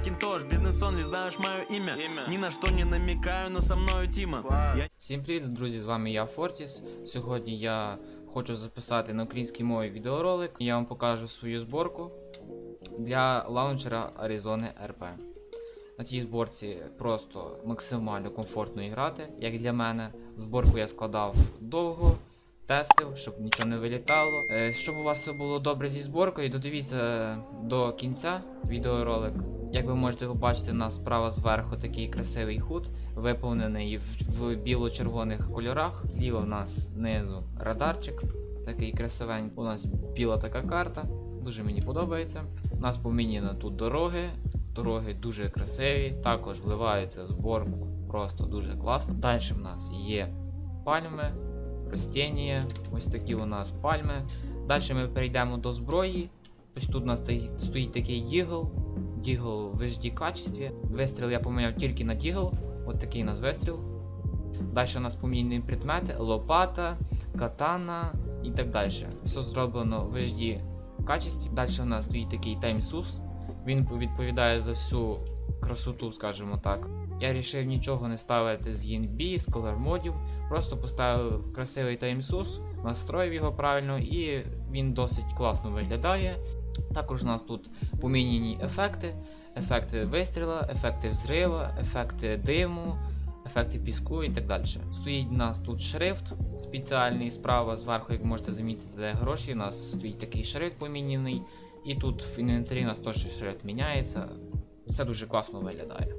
Макинтош, бизнес онли, знаешь мое имя. Ни на что не намекаю, но со мною Тима. Я Всім привіт, друзі! З вами я Фортіс. Сьогодні я хочу записати на українській мові відеоролик. Я вам покажу свою зборку для лаунчера Arizona RP. На тій зборці просто максимально комфортно грати, як для мене. Зборку я складав довго, тестив, щоб нічого не вилітало. Е, Щоб у вас все було добре зі зборкою, додивіться до кінця відеоролик. Як ви можете побачити, у нас справа зверху такий красивий худ, виповнений в, в біло-червоних кольорах. Зліва в нас знизу радарчик, такий красивенький. У нас біла така карта, дуже мені подобається. У нас поміняно тут дороги. Дороги дуже красиві, також вливаються в зборку просто дуже класно. Далі в нас є пальми, ростіння, ось такі у нас пальми. Далі ми перейдемо до зброї. Ось тут у нас стоїть, такий дігл. Дігл в HD качестві. Вистріл я поміняв тільки на дігл. От такий у нас вистріл. Далі у нас помінені предмети, лопата, катана і так далі. Все зроблено в HD качестві. Далі у нас стоїть такий TimeSUS. Він відповідає за всю красоту, скажімо так. Я вирішив нічого не ставити з ENB, з колор модів. Просто поставив красивий TimeSUS, настроїв його правильно і він досить класно виглядає. Також у нас тут поміняні ефекти, ефекти вистріла, ефекти взрива, ефекти диму, ефекти піску і так далі. Стоїть у нас тут шрифт спеціальний справа зверху, як можете замітити, де гроші. У нас стоїть такий шрифт поміняний. І тут в інвентарі у нас теж шрифт міняється. Все дуже класно виглядає.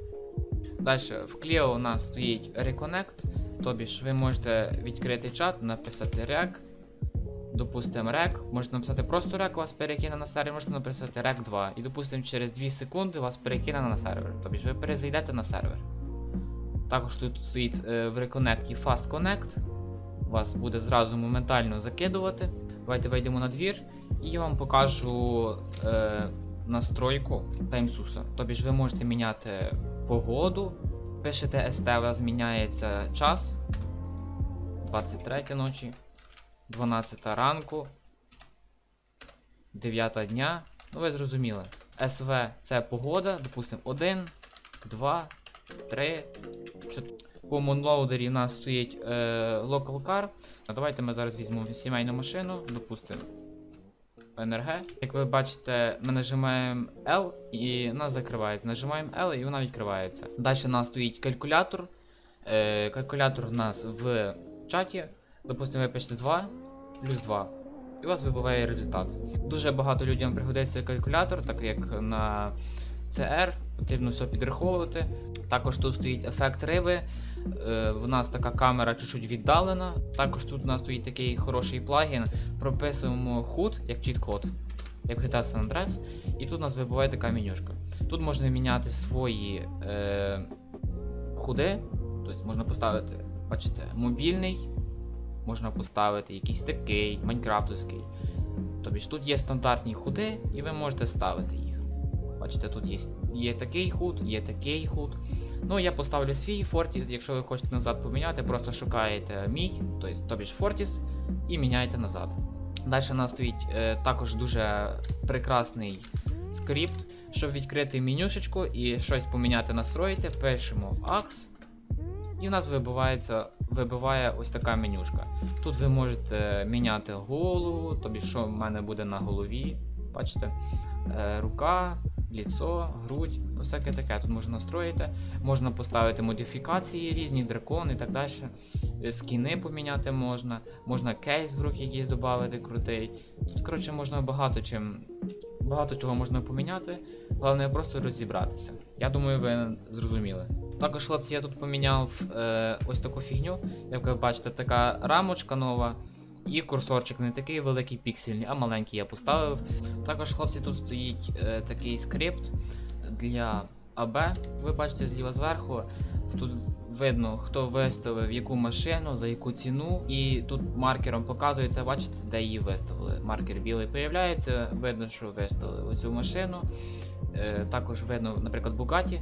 Далі в Clio у нас стоїть Reconnect, тобі ж ви можете відкрити чат, написати рек. Допустимо, рек. Можете написати просто рек, вас перекине на сервер, можете написати рек 2. І допустимо, через 2 секунди вас перекине на сервер. Тобі ж ви перезайдете на сервер. Також тут стоїть е, в Reconnect Fast Connect. Вас буде зразу моментально закидувати. Давайте вийдемо на двір і я вам покажу е, настройку таймсуса. Тобі ж ви можете міняти погоду. Пишете вас зміняється час. 23 ночі. 12 ранку, 9 дня. Ну, ви зрозуміли. СВ це погода, допустимо, 1, 2, 3, 4. По монлоудері у нас стоїть е, Local Car. А давайте ми зараз візьмемо сімейну машину, допустимо. НРГ. Як ви бачите, ми нажимаємо L і вона закривається. Нажимаємо L і вона відкривається. Далі у нас стоїть калькулятор. Е, калькулятор у нас в чаті. Допустимо, ви пишете 2 плюс 2. І у вас вибиває результат. Дуже багато людям пригодиться калькулятор, так як на CR потрібно все підраховувати. Також тут стоїть ефект риби. Е, в нас така камера чуть-чуть віддалена. Також тут у нас стоїть такий хороший плагін. Прописуємо худ як чіт-код, як в GTA San Andreas. І тут у нас вибиває така менюшка. Тут можна міняти свої е, худи. Тобто можна поставити, бачите, мобільний, можна поставити якийсь такий, майнкрафтовський. Тобто тут є стандартні худи, і ви можете ставити їх. Бачите, тут є, є такий худ, є такий худ. Ну, я поставлю свій Fortis, якщо ви хочете назад поміняти, просто шукаєте мій, тобто, Fortis, і міняєте назад. Далі у нас стоїть е, також дуже прекрасний скрипт, щоб відкрити менюшечку і щось поміняти, настроїти. Пишемо в Axe, і в нас вибивається, вибиває ось така менюшка. Тут ви можете міняти голову, тобі що в мене буде на голові. Бачите? Е, рука, ліцо, грудь, ну, всяке таке. Тут можна настроїти. Можна поставити модифікації різні, дракони і так далі. Е, Скіни поміняти можна, можна кейс в руки якийсь додати крутий. Тут, коротше, можна багато чим. Багато чого можна поміняти, головне просто розібратися. Я думаю, ви зрозуміли. Також, хлопці, я тут поміняв е, ось таку фігню. Як ви бачите, така рамочка нова. І курсорчик не такий великий піксельний, а маленький я поставив. Також, хлопці, тут стоїть е, такий скрипт для АБ. Ви бачите зліва зверху. Тут видно, хто виставив яку машину, за яку ціну. І тут маркером показується, бачите, де її виставили. Маркер білий появляється, видно, що виставили оцю машину. Е, також видно, наприклад, Bugatti.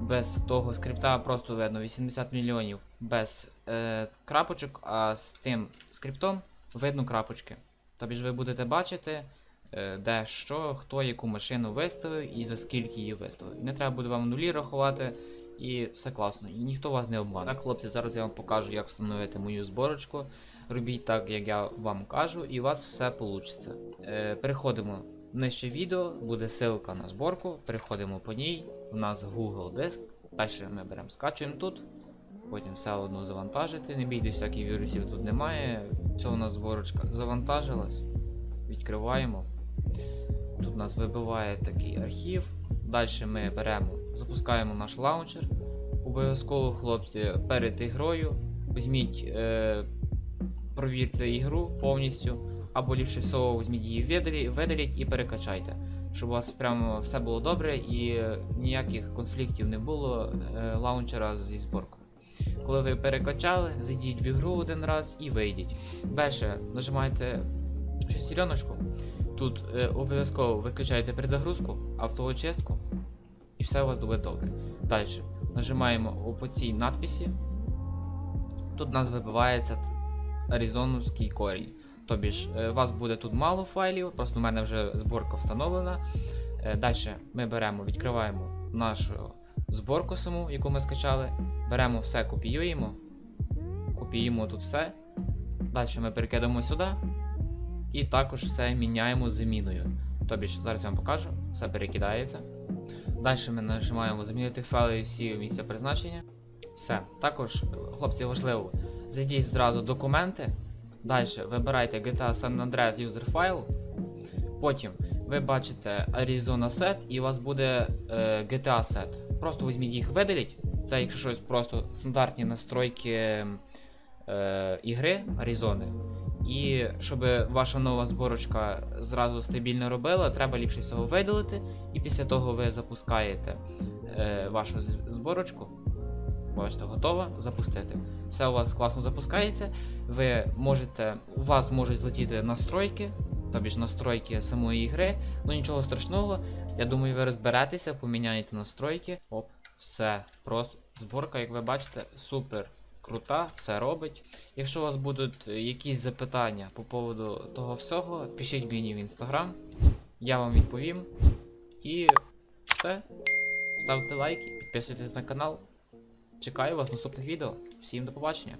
Без того скрипта просто видно 80 мільйонів без е, крапочок, а з тим скриптом видно крапочки. Тобі ж ви будете бачити, е, де що, хто яку машину виставив і за скільки її виставив. Не треба буде вам нулі рахувати, і все класно. І ніхто вас не обмане. Так, хлопці, зараз я вам покажу, як встановити мою зборочку. Робіть так, як я вам кажу, і у вас все вийде. Переходимо нижче відео, буде ссылка на зборку. Переходимо по ній. У нас Google диск. Далі ми беремо, скачуємо тут. Потім все одно завантажити. Не бійтесь, всяких вірусів тут немає. Все у нас зборочка завантажилась. Відкриваємо. Тут нас вибиває такий архів. Далі ми беремо, запускаємо наш лаунчер. Обов'язково, хлопці, перед ігрою візьміть, е, провірте ігру повністю, або ліпше всього візьміть її видалі- видаліть і перекачайте. Щоб у вас прямо все було добре і ніяких конфліктів не було е, лаунчера зі зборкою. Коли ви перекачали, зайдіть в ігру один раз і вийдіть. Далі нажимаєте шестереночку. Тут е, обов'язково виключаєте перезагрузку, автоочистку, і все у вас буде добре. Далі нажимаємо по цій надписі. Тут у нас вибивається аризоновський корінь. Тобі ж, е, у вас буде тут мало файлів, просто в мене вже зборка встановлена. Далі ми беремо, відкриваємо нашу зборку саму, яку ми скачали. Беремо все, копіюємо. Копіюємо тут все. Далі ми перекидаємо сюди. І також все міняємо заміною. Тобі ж зараз я вам покажу, все перекидається. Далі ми нажимаємо замінити файли всі місця призначення. Все. Також, хлопці, важливо, зайдіть зразу документи. Далі вибирайте GTA San Andreas User File. Потім ви бачите Arizona Set і у вас буде е, GTA Set. Просто візьміть їх, видаліть. Це, якщо щось, просто стандартні настройки е, ігри Arizona. І щоб ваша нова зборочка зразу стабільно робила, треба ліпше всього видалити. І після того ви запускаєте е, вашу зборочку. Бачите, готова запустити. Все у вас класно запускається. Ви можете, у вас можуть злетіти настройки, тобі ж настройки самої ігри. Ну нічого страшного. Я думаю, ви розберетеся, поміняєте настройки. Оп, все. Просто зборка, як ви бачите, супер крута, все робить. Якщо у вас будуть якісь запитання по поводу того всього, пишіть мені в інстаграм, я вам відповім. І все. Ставте лайки, підписуйтесь на канал. Чекаю вас в наступних відео. Всім до побачення.